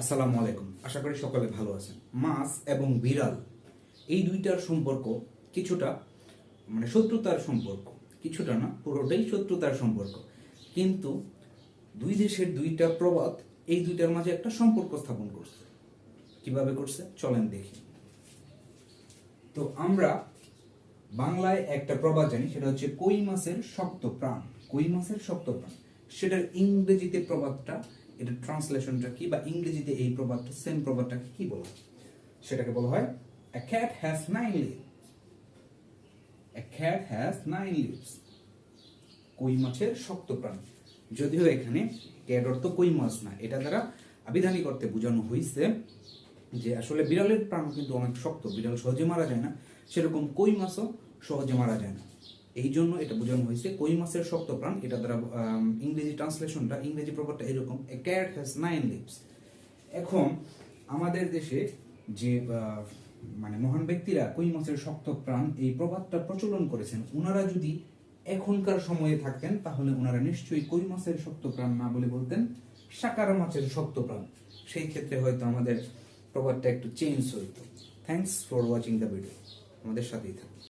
আসসালামু আলাইকুম। আশা করি সকলে ভালো আছেন। মাছ এবং বিড়াল, এই দুইটার সম্পর্ক কিছুটা মানে শত্রুতার সম্পর্ক, কিছুটা না, পুরোটাই শত্রুতার সম্পর্ক। কিন্তু দুই দেশের দুইটা প্রবাদ এই দুইটার মাঝে একটা সম্পর্ক স্থাপন করছে। কীভাবে করছে? চলেন দেখি। তো আমরা বাংলায় একটা প্রবাদ জানি, সেটা হচ্ছে কই মাছের শক্ত প্রাণ। কই মাছের শক্ত প্রাণ? সেটার ইংরেজিতে প্রবাদটা এটা ট্রান্সলেশনটা কি বা ইংরেজিতে এই প্রবাদটা সেম প্রবাদটাকে কি বলা? সেটাকে বলা হয়, a cat has nine lives a cat has nine lives কই মাছের শক্ত প্রাণ। যদিও এখানে ক্যাট অর্থ কই মাছ না, এটা দ্বারা আবিধানিক অর্থে বোঝানো হয়েছে যে আসলে বিড়ালের প্রাণ কিন্তু অনেক শক্ত, বিড়াল সহজে মারা যায় না। সেরকম কই মাছও সহজে মারা যায় না। এই জন্য এটা বোঝানো হয়েছে। কই মাছের শক্ত প্রাণ, এটা দ্বারা ইংরেজি ট্রান্সলেশনটা ইংরেজি প্রবাদটা এরকম। A cat has nine lips এখন আমাদের দেশে যে মানে মহান ব্যক্তিরা কই মাছের শক্ত প্রাণ, এই প্রবাদটা প্রচলন করেছেন ওনারা যদি এখনকার সময়ে থাকতেন তাহলে ওনারা নিশ্চয়ই কই মাছের শক্ত প্রাণ না বলে বলতেন, সাকার মাছের শক্ত প্রাণ। সেই ক্ষেত্রে হয়তো আমাদের প্রবাদটা একটু চেঞ্জ হইতো। Thanks for watching the video আমাদের সাথেই থাকুন।